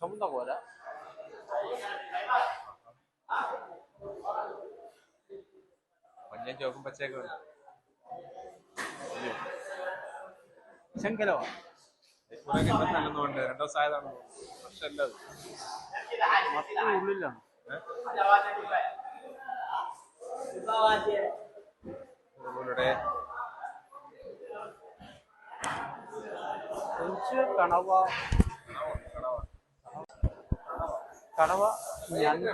ചുമന്ന കോല മഞ്ഞയും ചോക്കും പച്ചയൊക്കെ ചെങ്കലോ രണ്ടോ ദിവസം ആയതാണ് പ്രശ്നമല്ല ഉള്ളിലാണ് അതുപോലെ കൊഞ്ച് കണവ കണവ ഞണ്ട്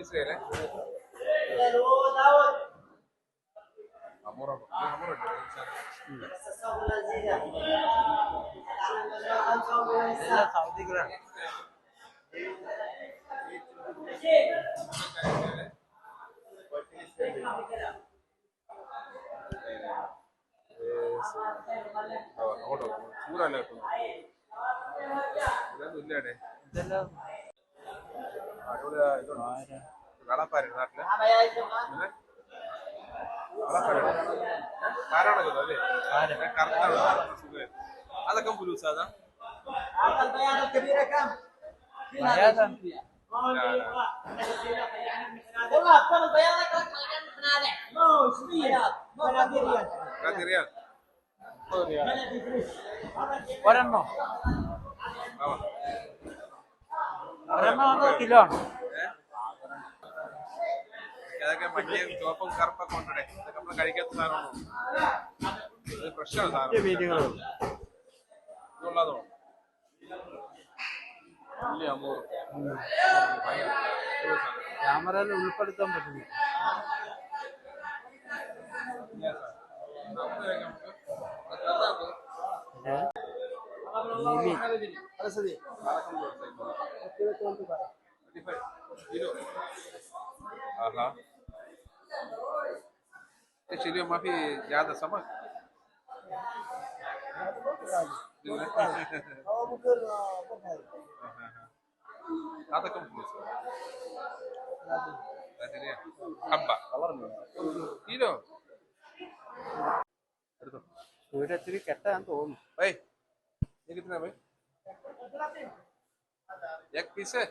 ഇസ്രയേലേ അമൂറ അമൂറുണ്ട് എല്ലാം സൗദികളാണ് അങ്ങോട്ട് ചൂടല്ല കിട്ടുന്നു ഇതൊന്നും ഇല്ലേടെ ഇതെല്ലാം അടിപൊളി ഇതുണ്ട് ആരാ? കളപ്പാരുണ്ട് നാട്ടില് പിന്നെ? കളപ്പാരുണ്ട് ആരാണോ അല്ലേ കറക്റ്റാണ് സുഖം അതൊക്കെ പുലൂസ് അതാ മര്യാദ والله اكثر البياض كان فنادق مو شويه بلدي ريال തിരിയാ ഒരെണ്ണോ ഒരെണ്ണം അതോ കിലോ ആണോ. അതൊക്കെ മഞ്ഞയും ചുവപ്പും കറുപ്പൊക്കെ ഉണ്ടേ അതൊക്കെ നമ്മൾ കഴിക്കാത്ത സാധനമാണോ? സാധനം ഇതുള്ളതോ? അമ്മൂറ് ക്യാമറയിൽ ഉൾപ്പെടുത്താൻ പറ്റുന്നു ഏ? हाँ चलिए माफी ज्यादा समझ هذا كم فلوس؟ حبة كيلو ওইটা থেকে ক্যাটটা আনতো ভাই এ কত না ভাই पीस है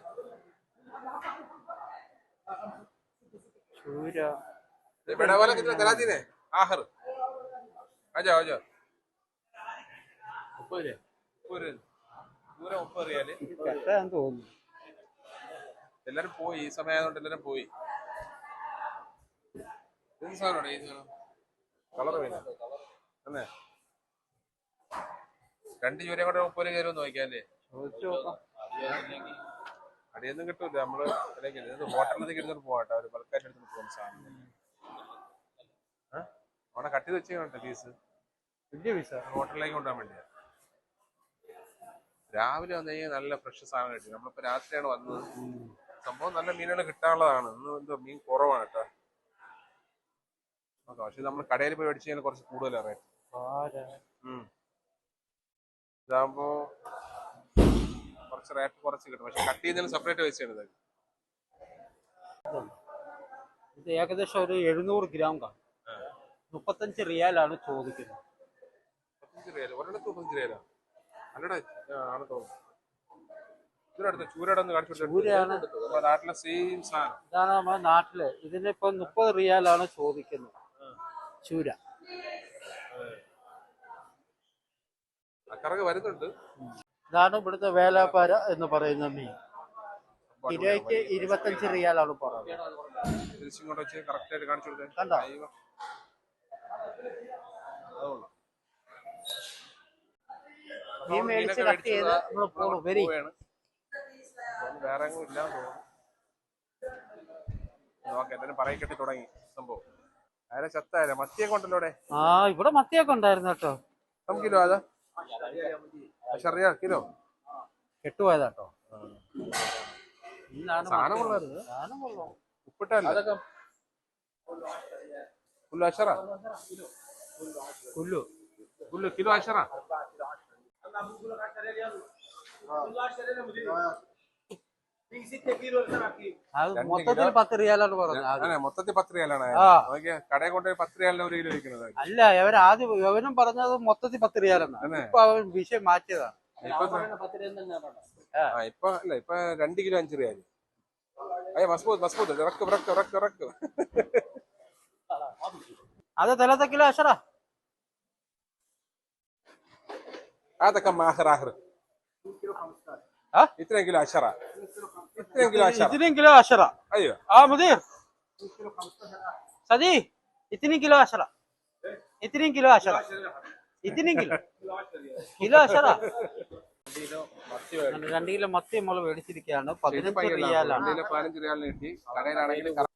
സൂര്യ ये बड़ा वाला कितना दिला दी ने आहर आ जाओ आ जाओ മുപ്പത് ഒരു ദൂരെ മുപ്പത് റിയാല് ഇത് കെട്ടാൻ തോന്നുന്നു എല്ലാരും പോയി ഈ സമയമായതുകൊണ്ട് എല്ലാരും പോയി എന്ത് സാധനമാണ് ഈ സാധനം കളർ വേണ്ട അല്ലേ രണ്ട് ചൂരയും കൂടെ മുപ്പത് കയറി നോക്കിയാലേ ചോദിച്ചു നോക്കാം അടിയൊന്നും കിട്ടൂല. നമ്മൾ ഹോട്ടലിലേക്ക് ഇരുന്നിട്ട് പോവാട്ടോ. ഒരു ബൾക്കായിട്ട് എടുത്തിട്ട് പോകുന്ന സാധനം? അവിടെ കട്ടി വെച്ച് ഫീസ് പീസ്. വലിയ ഫീസ് ഹോട്ടലിലേക്ക് കൊണ്ടുപോകാൻ വേണ്ടിയാ. രാവിലെ വന്നു കഴിഞ്ഞാൽ നല്ല ഫ്രഷ് സാധനം കിട്ടി. നമ്മളിപ്പോ രാത്രിയാണ് വന്നത്. സംഭവം നല്ല മീനുകൾ കിട്ടാനുള്ളതാണ്. ഇന്ന് എന്തോ മീൻ കുറവാണ് കേട്ടോ. പക്ഷെ നമ്മൾ കടയിൽ പോയി മേടിച്ചു കഴിഞ്ഞാൽ കുറച്ച് കൂടുതലാണ് റേറ്റ് ഇതാകുമ്പോ കുറച്ച് റേറ്റ് കുറച്ച് കിട്ടും. പക്ഷെ കട്ട് ചെയ്യുന്നതിന് സെപ്പറേറ്റ് പൈസ ആണ് ഇത് ഏകദേശം ഒരു എഴുന്നൂറ് ഗ്രാം കാണും മുപ്പത്തഞ്ച് റിയാലാണ് ചോദിക്കുന്നത്. മുപ്പത്തഞ്ച് റിയാൽ ഒരിടത്ത് മുപ്പത്തഞ്ച് റിയാലാണ് അല്ലടാ ആണ് തോന്നുന്നു. ഇതിനടുത്ത് ചൂരയുടെ ഒന്ന് കാണിച്ചു കൊടുത്തേ. ചൂരയാണ്. നാട്ടിലെ സെയിം സാധനം. ഇതാണ് നമ്മുടെ നാട്ടിൽ. ഇതിനിപ്പോ മുപ്പത് റിയാലാണ് ചോദിക്കുന്നത്. ചൂര. അക്കറക്ക് വരുന്നുണ്ട്. ഇതാണ് ഇവിടുത്തെ വേലാപ്പാര എന്ന് പറയുന്ന മീൻ. കിലോയ്ക്ക് ഇരുപത്തഞ്ച് റിയാലാണ് പറയുന്നത് കൊണ്ട്. മീൻ നമ്മൾ മേടിച്ച് കട്ട് ചെയ്ത് പോകും നമ്മൾ വരി. വേറെ പറയിക്കെട്ടി തുടങ്ങി സംഭവം. അതിനെ ചത്തായാലേ? മത്തിയൊക്കെ ഉണ്ടല്ലോ ആ ഇവിടെ മത്തിയൊക്കെ ഉണ്ടായിരുന്നു കേട്ടോ. നമുക്ക് കിലോ അതാ? പക്ഷെ കിലോ? കെട്ടുപോയതാട്ടോ. സാധനം കൊള്ളായിരുന്നു. ഉപ്പിട്ടല്ലേ ഫുള്ള് അഷറ പുല്ലു ഫുള്ള് കിലോ അഷറ മൊത്തത്തിൽ കിലോ. പത്ത് റിയാലാണ് പറഞ്ഞത് ആദ്യം. അങ്ങനെ മൊത്തത്തിൽ പത്ത് റിയാലാണ് ആ. നോക്കിയാ കടയിൽ കൊണ്ടുപോയി പത്ത് റിയാലിന് ഒരു കിലോ വിൽക്കുന്നത് അല്ല ഇവർ ആദ്യം ഇവനും പറഞ്ഞത് മൊത്തത്തിൽ പത്ത് റിയാലെന്നാ തന്നെ? ഇപ്പൊ അവൻ വിഷയം മാറ്റിയതാണ് ഇപ്പൊ ആ ഇപ്പൊ അല്ല ഇപ്പൊ രണ്ട് കിലോ അഞ്ച് റിയാല് അയ്യ മസ്ബൂത്ത് മസ്ബൂത്ത് ഇറക്ക് ഇറക്ക് ഇറക്ക് ഇറക്ക് هذا ثلاثة كيلو عشرة هذا كم اخر اخر ها؟ اثنين كيلو عشرة اثنين كيلو عشرة اثنين كيلو عشرة ايوه اه مدير صديق اثنين كيلو عشرة اثنين كيلو عشرة اثنين كيلو കിലോ അശറ രണ്ട് കിലോ മത്തി നമ്മൾ മേടിച്ചിരിക്കുകയാണ് പതിനഞ്ച് റിയാലാണ് വണ്ടിയിലെ പതിനഞ്ച് റിയാലിന് കിട്ടി കടയിലാണെങ്കിൽ കറ-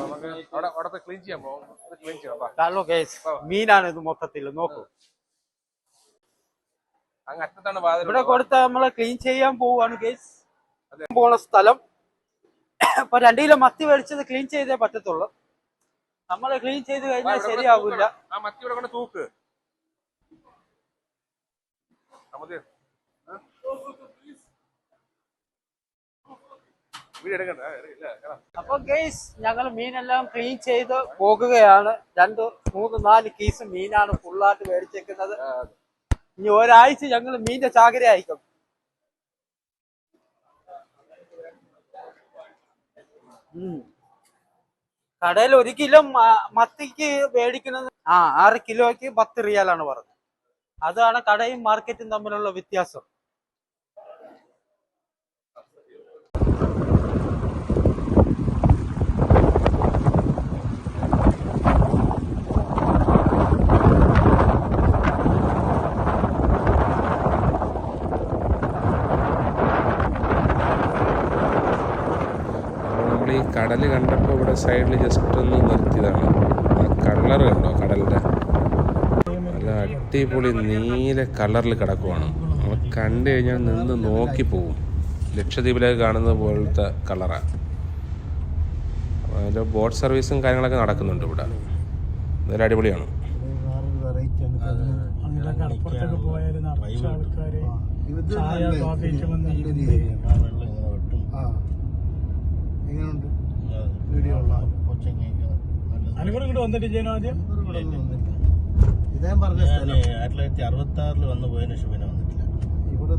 നമുക്ക് അവിടെ അവിടെ പോയി ക്ലീൻ ചെയ്യാൻ പോകും അത് ക്ലീൻ ചെയ്യാം വാ. ഹലോ ഗൈസ് മീനാണ് ഇത് മൊത്തത്തിൽ നോക്കൂ അങ്ങ് അറ്റത്താണ് വാതിൽ ഇവിടെ കൊടുത്ത നമ്മളെ ക്ലീൻ ചെയ്യാൻ പോവാണ് കേസ് പോണ സ്ഥലം. ഇപ്പൊ രണ്ട് കിലോ മത്തി മേടിച്ചത് ക്ലീൻ ചെയ്തേ പറ്റത്തുള്ളൂ. നമ്മൾ ക്ലീൻ ചെയ്ത് കഴിഞ്ഞാൽ ശരിയാവില്ല ആ മത്തി ഇവിടെ കൊണ്ട് തൂക്ക്. അപ്പൊ ഗെയ്സ് ഞങ്ങൾ മീനെല്ലാം ക്ലീൻ ചെയ്ത് പോകുകയാണ് രണ്ട് മൂന്ന് നാല് കീസ് മീനാണ് ഫുള്ളായിട്ട് മേടിച്ചേക്കുന്നത്. ഇനി ഒരാഴ്ച ഞങ്ങൾ മീന്റെ ചാകര അയക്കും കടയിൽ ഒരു കിലോ മത്തിക്ക് മേടിക്കുന്നത് ആ ആറ് കിലോയ്ക്ക് പത്ത് റിയാലാണ് പറഞ്ഞത്. അതാണ് കടയും മാർക്കറ്റും തമ്മിലുള്ള വ്യത്യാസം. നമ്മൾ ഈ കടൽ കണ്ടപ്പോൾ ഇവിടെ സൈഡിൽ ജസ്റ്റ് ഒന്ന് നിർത്തിയതാണ്. ആ കളർ കണ്ടോ കടലിന്റെ നല്ല അടിപൊളി നീല കളറിൽ കിടക്കുവാണ്. നമ്മൾ കണ്ടു കഴിഞ്ഞാൽ നിന്ന് നോക്കി പോവും. ലക്ഷദ്വീപിലേക്ക് കാണുന്നത് പോലത്തെ കളറാണ് അതിന്റെ ബോട്ട് സർവീസും കാര്യങ്ങളൊക്കെ നടക്കുന്നുണ്ട് ഇവിടെ. നല്ല അടിപൊളിയാണ്. അങ്ങനെ എങ്ങനെയുണ്ട്? വീഡിയോ അനുകൂലം ഇങ്ങോട്ട് വന്നിട്ട് ആദ്യം? ഇതേ പറഞ്ഞ സ്ഥലം. ആയിരത്തി തൊള്ളായിരത്തി അറുപത്തി ആറിൽ വന്നു പോയതിനു ശേഷം പിന്നെ വന്നിട്ടില്ല. ഇവിടെ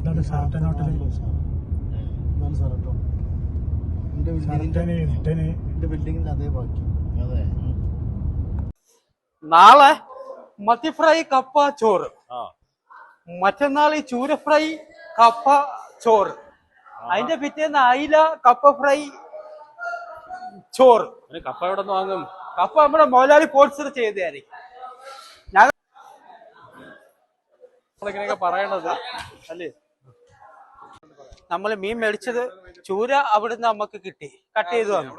ഇതാണ് അതേ ബാക്കി അതെ. നാളെ മത്തി ഫ്രൈ കപ്പ ചോറ്. മറ്റന്നാൾ ഈ ചൂര ഫ്രൈ കപ്പ ചോറ്. അതിന്റെ പിറ്റേന്ന് അയില കപ്പ ഫ്രൈ ചോറ്. കപ്പ എവിടെ നിന്ന് വാങ്ങും? കപ്പ നമ്മുടെ മുതലാളി സ്പോൺസർ ചെയ്തതായിരിക്കും. ഞാൻ പറയണത്. അല്ലേ? നമ്മൾ മീൻ മേടിച്ചത് ചൂര അവിടുന്ന് നമുക്ക് കിട്ടി. കട്ട് ചെയ്തു വന്നു.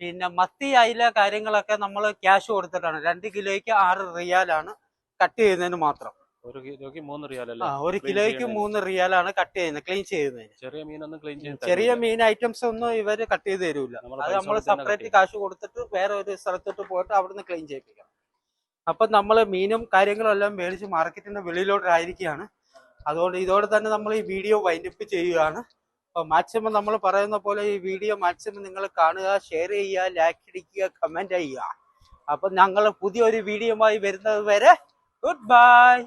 പിന്നെ മത്തി അയില കാര്യങ്ങളൊക്കെ നമ്മൾ ക്യാഷ് കൊടുത്തിട്ടാണ്. രണ്ട് കിലോയ്ക്ക് ആറ് റിയാലാണ് കട്ട് ചെയ്യുന്നതിന് മാത്രം. ഒരു കിലോക്ക് മൂന്ന് ആ ഒരു കിലോയ്ക്ക്. മൂന്ന് റിയാലാണ് കട്ട് ചെയ്യുന്നത് ക്ലീൻ ചെയ്യുന്നത്. ചെറിയ മീനൊന്നും ക്ലീൻ ചെയ്യുന്നത് ചെറിയ മീൻ ഐറ്റംസ് ഒന്നും ഇവർ കട്ട് ചെയ്ത് തരൂല. അത് നമ്മൾ നമ്മൾ സെപ്പറേറ്റ് കാശ് കൊടുത്തിട്ട് വേറെ ഒരു സ്ഥലത്തോട്ട് പോയിട്ട് അവിടുന്ന് ക്ലീൻ ചെയ്യിപ്പിക്കണം. അപ്പൊ നമ്മൾ മീനും കാര്യങ്ങളും എല്ലാം മേടിച്ച് മാർക്കറ്റിന്റെ വെളിയിലോട്ടായിരിക്കുകയാണ്. അതുകൊണ്ട് ഇതോടെ തന്നെ നമ്മൾ ഈ വീഡിയോ വൈൻഡപ്പ് ചെയ്യുകയാണ്. അപ്പൊ മാക്സിമം നമ്മൾ പറയുന്ന പോലെ ഈ വീഡിയോ മാക്സിമം നിങ്ങൾ കാണുക ഷെയർ ചെയ്യുക ലൈക്ക് അടിക്കുക കമന്റ് ചെയ്യുക. അപ്പൊ ഞങ്ങൾ പുതിയൊരു വീഡിയോയുമായി വരുന്നത് വരെ ഗുഡ് ബൈ